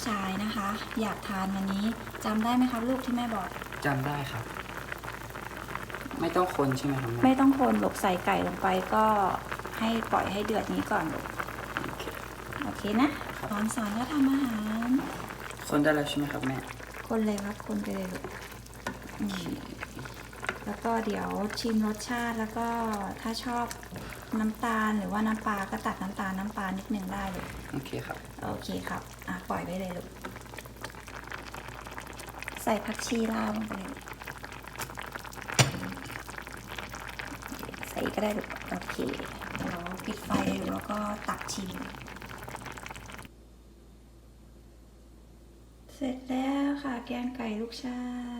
ลูกชายนะคะ อยากทานวันนี้จำได้ไหมครับลูกที่แม่บอก จำได้ครับ ไม่ต้องคนใช่ไหมครับแม่ไม่ต้องคนหลกใส่ไก่ลงไปก็ให้ปล่อยให้เดือดนี้ก่อนลูกโอเคโอเคนะครับสอนสอนก็ทำอาหาร คนได้แล้วใช่ไหมครับแม่ คนเลยครับคนไปเลยลูกอืมแล้วก็เดี๋ยวชิมรสชาติแล้วก็ถ้าชอบน้ำตาลหรือว่าน้ำปลาก็ตัดน้ำตาลน้ำปลานิดนึงได้ลูกโอเคครับ โอเคครับ อะ ปล่อยไว้เลยลูก ใส่ผักชีลาวลงไปเลยใส่กก็ได้ลูกโอเคเดี๋ยวปิดไฟแล้วก็ตักชิม เสร็จแล้วค่ะแกงไก่ลูกชาย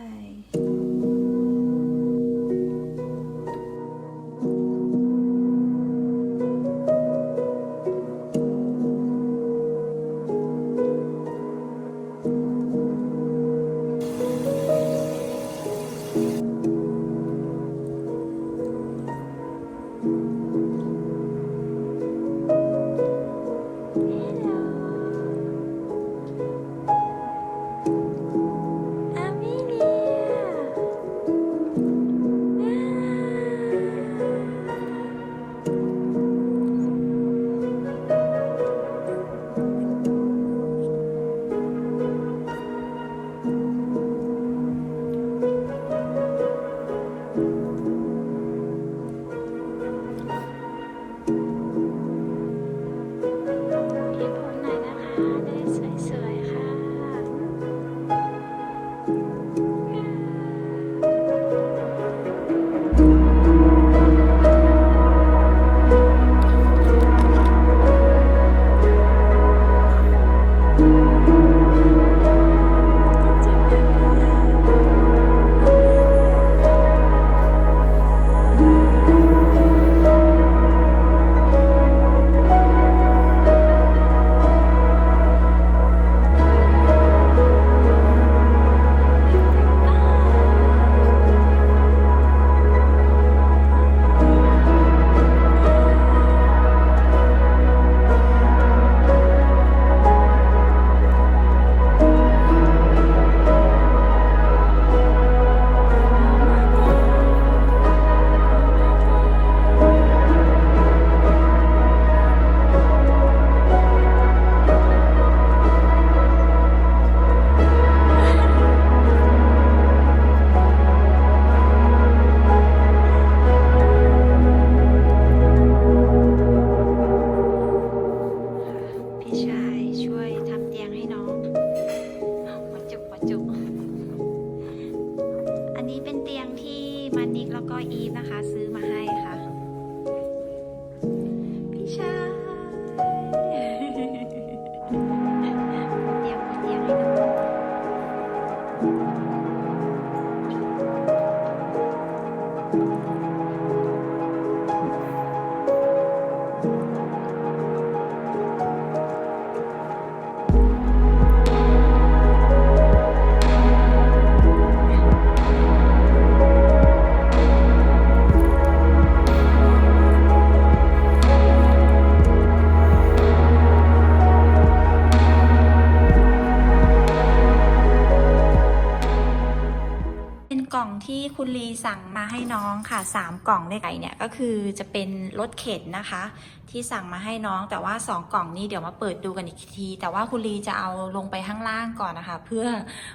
สั่งมาให้น้องค่ะสามกล่องด้วยกันเนี่ยก็คือจะเป็นรถเข็นนะคะ ที่สั่งมาให้น้องแต่ว่าสองกล่องนี้เดี๋ยวมาเปิดดูกันอีกที แต่ว่าคุณลีจะเอาลงไปข้างล่างก่อนนะคะ เพื่อ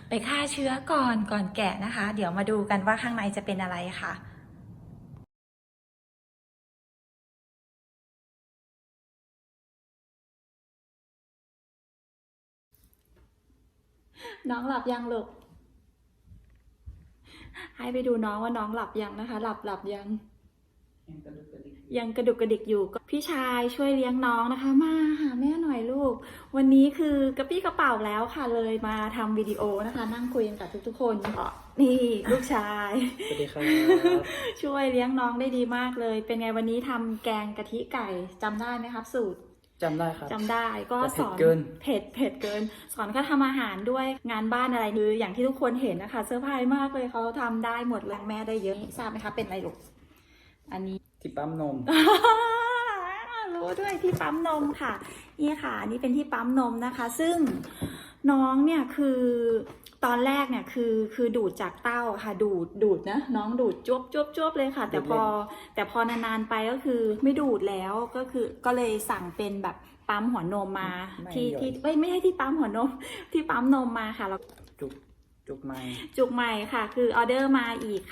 ไปฆ่าเชื้อก่อนก่อนแกะนะคะ เดี๋ยวมาดูกันว่าข้างในจะเป็นอะไรค่ะน้องหลับยังลูก ให้ไปดูน้องว่าน้องหลับยังนะคะ หลับหลับยัง ยังกระดุกกระดิกอยู่ก็พี่ชายช่วยเลี้ยงน้องนะคะ มาหาแม่หน่อยลูก วันนี้คือกระปี้กระเป๋าแล้วค่ะเลยมาทำวิดีโอนะคะ นั่งคุยกันกับทุกๆคนนี่ลูกชายสวัสดีครับช่วยเลี้ยงน้องได้ดีมากเลย เป็นไงวันนี้ทำแกงกะทิไก่จำได้ไหมครับ สูตร จำได้ครับจำได้ก็แต่สเผ็ดอนเกินเผ็ดเผ็ดเกิน สอนก็ทำอาหารด้วยงานบ้านอะไรคืออย่างที่ทุกคนเห็นนะคะเซอร์ไพรส์มากเลยเขาทำได้หมดเลยแม่ได้เยอะทราบไหมคะเป็นอะไรลูกอันนี้ที่ปั๊มนมรู้ด้วยที่ปั๊มนมค่ะนี่ค่ะ อันนี้เป็นที่ปั๊มนมนะคะ ซึ่งน้องเนี่ยคือ ตอนแรกเนี่ยคือคือดูดจากเต้าค่ะดูดดูดนะน้องดูดจวบจวบจวบเลยค่ะ แต่พอแต่พอนานๆไปก็คือไม่ดูดแล้วก็คือก็เลยสั่งเป็นแบบปั๊มหัวนมมาที่ที่เอ้ยไม่ใช่ที่ปั๊มหัวนม ที่ปั๊มนมมาค่ะแล้วจุกจุกไม้จุกใหม่ค่ะ คือออเดอร์มาอีก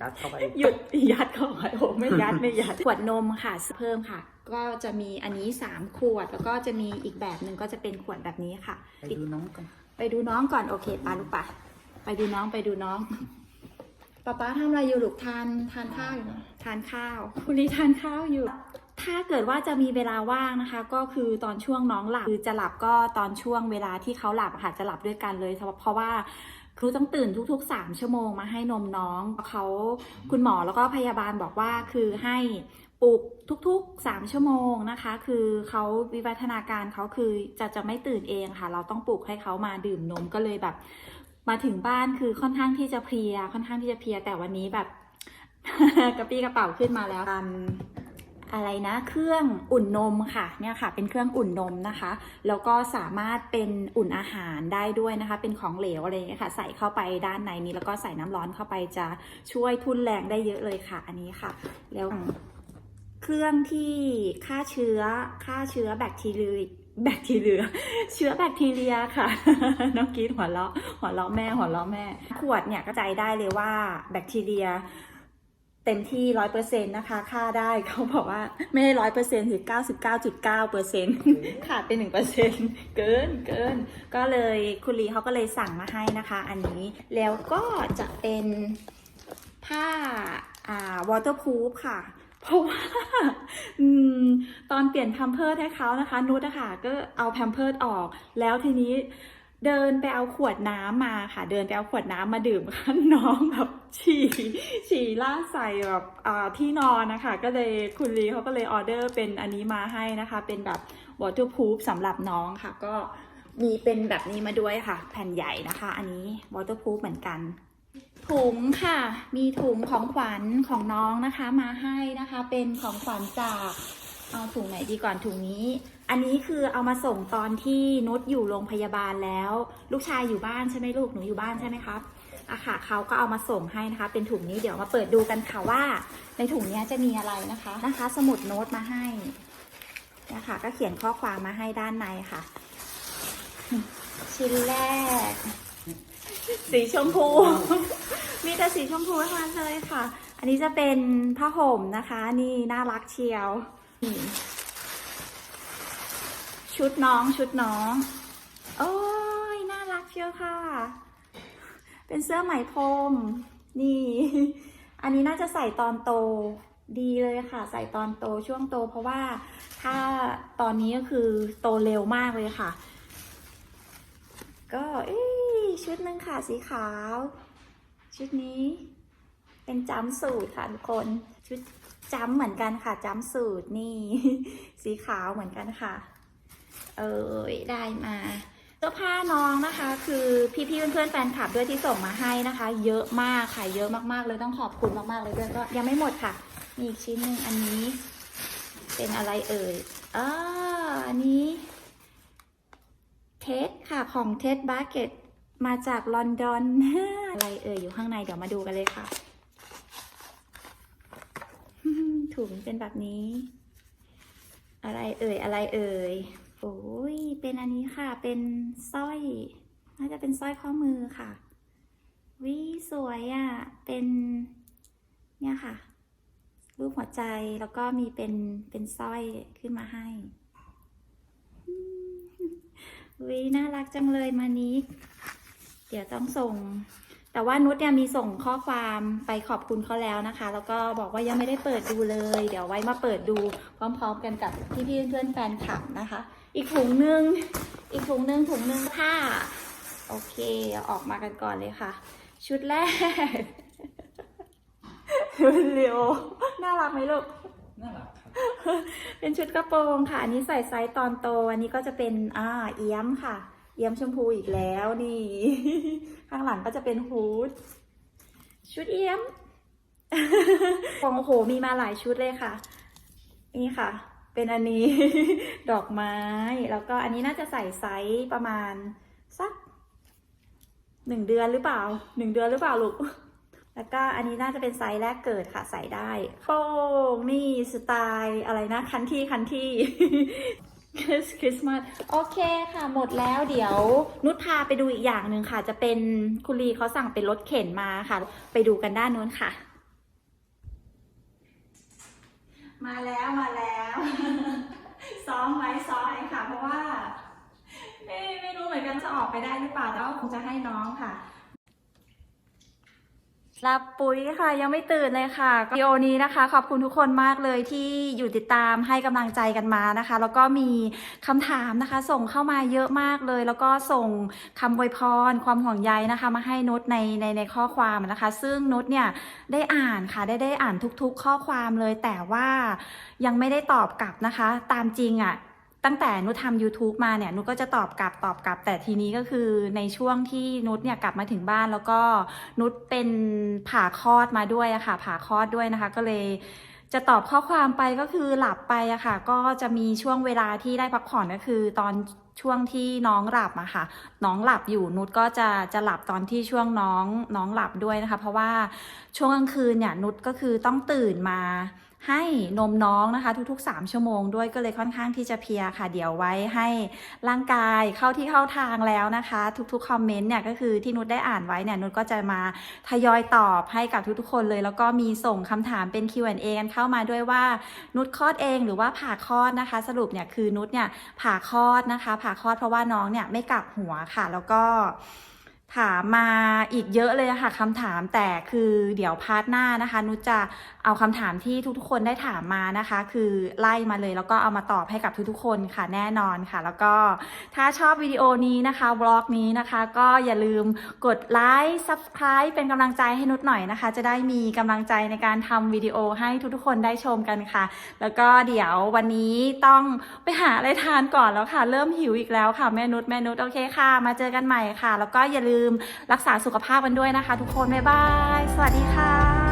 ยัดเข้าไปหยุดยัดเข้าไปโอ้ไม่ยัดไม่ยัดขวดนมค่ะเพิ่มค่ะ ก็จะมีอันนี้3ขวดแล้วก็จะมีอีกแบบหนึ่งก็จะเป็นขวดแบบนี้ค่ะไปดูน้องกัน ไปดูน้องก่อนโอเคปาลูกปะไปดูน้องไปดูน้องป๊าป๊าทำอะไรอยู่ลูกทานทานข้าวอยู่เหรอทานข้าวคุณลีทานข้าวอยู่ ถ้าเกิดว่าจะมีเวลาว่างนะคะ ก็คือตอนช่วงน้องหลับคือจะหลับก็ตอนช่วงเวลาที่เขาหลับอะค่ะจะหลับด้วยกันเลยเพราะว่า ครูต้องตื่นทุกๆ 3 ชั่วโมงมาให้นมน้องเขาคุณหมอแล้วก็พยาบาลบอกว่าคือให้ปลุกทุกๆ 3 ชั่วโมงนะคะ คือเขาวิวัฒนาการเขาคือจะจะไม่ตื่นเองค่ะ เราต้องปลุกให้เขามาดื่มนมก็เลยแบบ มาถึงบ้านคือค่อนข้างที่จะเพลีย ค่อนข้างที่จะเพลียแต่วันนี้แบบกระปี้กระเป๋าขึ้นมาแล้วทำ อะไรนะเครื่องอุ่นนมค่ะเนี่ยค่ะ เป็นเครื่องอุ่นนมนะคะ แล้วก็สามารถเป็นอุ่นอาหารได้ด้วยนะคะ เป็นของเหลวอะไรอย่างเงี้ยค่ะ ใส่เข้าไปด้านในนี้แล้วก็ใส่น้ำร้อนเข้าไปจะช่วยทุ่นแรงได้เยอะเลยค่ะ อันนี้ค่ะ แล้วเครื่องที่ฆ่าเชื้อฆ่าเชื้อแบคทีเรียแบคทีเรีย เชื้อแบคทีเรียค่ะ น้องกีดหัวเราะหัวเราะแม่หัวเราะแม่ ขวดเนี่ยก็ใจได้เลยว่าแบคทีเรีย เต็มที่ร้อยเปอร์เซ็นต์นะคะค่าได้เขาบอกว่าไม่ได้ร้อยเปอร์เซ็นต์ถึงเก้าสิบเก้าจุดเก้าเปอร์เซ็นต์ขาดไปหนึ่งเปอร์เซ็นต์เกินเกินก็เลยคุณลีเขาก็เลยสั่งมาให้นะคะ อันนี้แล้วก็จะเป็นผ้าอ่า waterproof ค่ะ เพราะว่าอืมตอนเปลี่ยนแพมเพิร์ดให้เขานะคะ นุชอะค่ะก็เอาแพมเพิร์ดออก แล้วทีนี้ เดินไปเอาขวดน้ำมาค่ะ เดินไปเอาขวดน้ำมาดื่มค่ะน้องแบบฉี่ฉี่ล่าใส่แบบอ่าที่นอนนะคะ ก็เลยคุณลีเขาก็เลยออเดอร์เป็นอันนี้มาให้นะคะ เป็นแบบ waterproof สำหรับน้องค่ะ ก็มีเป็นแบบนี้มาด้วยค่ะ แผ่นใหญ่นะคะ อันนี้ waterproof เหมือนกัน ถุงค่ะ มีถุงของขวัญของน้องนะคะ มาให้นะคะ เป็นของขวัญจาก เอาถุงไหนดีก่อนถุงนี้ อันนี้คือเอามาส่งตอนที่นุชอยู่โรงพยาบาลแล้ว ลูกชายอยู่บ้านใช่ไหมลูกหนูอยู่บ้านใช่ไหมครับอะค่ะเขาก็เอามาส่งให้นะคะ เป็นถุงนี้เดี๋ยวมาเปิดดูกันค่ะว่า ในถุงนี้จะมีอะไรนะคะนะคะ สมุดโน้ตมาให้นะคะก็เขียนข้อความมาให้ด้านในค่ะ ชิ้นแรก สีชมพู มีแต่สีชมพูทั้งนั้นเลยค่ะ อันนี้จะเป็นผ้าห่มนะคะ นี่น่ารักเชียว ชุดน้องชุดน้อง โอ้ย น่ารักเชียวค่ะ เป็นเสื้อไหมพรม นี่ อันนี้น่าจะใส่ตอนโตดีเลยค่ะ ใส่ตอนโตช่วงโต เพราะว่าถ้าตอนนี้ก็คือโตเร็วมากเลยค่ะ ก็ชุดหนึ่งค่ะสีขาว ชุดนี้เป็นจัมสูตรค่ะทุกคนชุด จัมป์เหมือนกันค่ะจัมป์สูตรนี่ สีขาวเหมือนกันค่ะ เออได้มาเสื้อผ้าน้องนะคะ คือพี่ๆเพื่อนๆแฟนคลับด้วยที่ส่งมาให้นะคะ เยอะมากค่ะเยอะมากๆเลยต้องขอบคุณมากๆเลยด้วยก็ยังไม่หมดค่ะ มีอีกชิ้นหนึ่งอันนี้ เป็นอะไรเอ่ยอ่าอันนี้เท็ค่ะของเท็ดบาร์เกตมาจากลอนดอนอะไรเอ่ยอยู่ข้างในเดี๋ยวมาดูกันเลยค่ะ ถุงเป็นแบบนี้ อะไรเอ่ยอะไรเอ่ยโอ้ยเป็นอันนี้ค่ะ เป็นสร้อย น่าจะเป็นสร้อยข้อมือค่ะ วิสวยอะ่ะ เป็นเนี่ยค่ะ รูปหัวใจแล้วก็มีเป็นเป็นสร้อยขึ้นมาให้วิน่ารักจังเลยมานิกเดี๋ยวต้องส่ง แต่ว่านุชเนี่ยมีส่งข้อความไปขอบคุณเขาแล้วนะคะ แล้วก็บอกว่ายังไม่ได้เปิดดูเลย เดี๋ยวไว้มาเปิดดูพร้อมๆกันกับพี่ๆเพื่อนๆแฟนคลับนะคะ อีกถุงหนึ่งอีกถุงหนึ่งถุงหนึ่งผ้า โอเคเอาออกมากันก่อนเลยค่ะ ชุดแรกชุดเรียวน่ารักไหมลูกน่ารักครับเป็นชุดกระโปรงค่ะ อันนี้ใส่ไซส์ตอนโต อันนี้ก็จะเป็นอ่าเอี้ยมค่ะ เอี้ยมชมพูอีกแล้วนี่ ข้างหลังก็จะเป็นฮูดชุดเอี้ยมของโอ้โหมีมาหลายชุดเลยค่ะ นี่ค่ะ เป็นอันนี้ ดอกไม้ แล้วก็อันนี้น่าจะใส่ไซส์ประมาณสักหนึ่งเดือนหรือเปล่าหนึ่งเดือนหรือเปล่าลูกแล้วก็อันนี้น่าจะเป็นไซส์แรกเกิดค่ะใส่ได้โป้งนี่สไตล์อะไรนะ คันที่คันที่ คริสต์มาสโอเคค่ะหมดแล้วเดี๋ยว นุชพาไปดูอีกอย่างหนึ่งค่ะ จะเป็นคุณลีเขาสั่งเป็นรถเข็นมาค่ะ ไปดูกันด้านนู้นค่ะ มาแล้วมาแล้วซ้อมไว้ซ้อมไว้ค่ะ เพราะว่า ไม่ไม่รู้เหมือนกันจะออกไปได้หรือเปล่าแต่ว่าคงจะให้น้องค่ะ รับปุ๋ยค่ะยังไม่ตื่นเลยค่ะวิดีโอนี้นะคะ ขอบคุณทุกคนมากเลยที่อยู่ติดตามให้กำลังใจกันมานะคะ แล้วก็มีคำถามนะคะ ส่งเข้ามาเยอะมากเลย แล้วก็ส่งคำอวยพร ความห่วงใยนะคะ มาให้นุชในในในข้อความนะคะ ซึ่งนุชเนี่ยได้อ่านค่ะได้ได้อ่านทุกๆ ข้อความเลย แต่ว่ายังไม่ได้ตอบกลับนะคะ ตามจริงอะ่ะ ตั้งแต่นุชทำ YouTube มาเนี่ยนุชก็จะตอบกลับตอบกลับ แต่ทีนี้ก็คือในช่วงที่นุชเนี่ยกลับมาถึงบ้านแล้วก็นุชเป็นผ่าคลอดมาด้วยอะค่ะ ผ่าคลอดด้วยนะคะ ก็เลยจะตอบข้อความไปก็คือหลับไปอะค่ะ ก็จะมีช่วงเวลาที่ได้พักผ่อนก็คือตอนช่วงที่น้องหลับอะค่ะ น้องหลับอยู่นุชก็จะจะหลับตอนที่ช่วงน้องน้องหลับด้วยนะคะ เพราะว่าช่วงกลางคืนเนี่ยนุชก็คือต้องตื่นมา ให้นมน้องนะคะ ทุกๆ 3 ชั่วโมงด้วยก็เลยค่อนข้างที่จะเพียค่ะ เดี๋ยวไว้ให้ร่างกายเข้าที่เข้าทางแล้วนะคะ ทุกๆ คอมเมนต์เนี่ยก็คือที่นุชได้อ่านไว้เนี่ยนุชก็จะมาทยอยตอบให้กับทุกๆ คนเลย แล้วก็มีส่งคำถามเป็น Q&A กันเข้ามาด้วยว่านุชคลอดเองหรือว่าผ่าคลอดนะคะ สรุปเนี่ยคือนุชเนี่ยผ่าคลอดนะคะ ผ่าคลอดเพราะว่าน้องเนี่ยไม่กลับหัวค่ะ แล้วก็ถามมาอีกเยอะเลยค่ะคำถามแต่คือเดี๋ยวพาร์ทหน้านะคะ นุชจะ เอาคำถามที่ทุกๆคนได้ถามมานะคะ คือไล่มาเลยแล้วก็เอามาตอบให้กับทุกๆคนค่ะแน่นอนค่ะ แล้วก็ถ้าชอบวิดีโอนี้นะคะวล็อกนี้นะคะ ก็อย่าลืมกดไลค์ subscribe เป็นกำลังใจให้นุชหน่อยนะคะ จะได้มีกำลังใจในการทำวิดีโอให้ทุกๆคนได้ชมกันค่ะ แล้วก็เดี๋ยววันนี้ต้องไปหาอะไรทานก่อนแล้วค่ะ เริ่มหิวอีกแล้วค่ะแม่นุชแม่นุชโอเคค่ะ มาเจอกันใหม่ค่ะ แล้วก็อย่าลืมรักษาสุขภาพกันด้วยนะคะ ทุกคนบ๊ายบาย สวัสดีค่ะ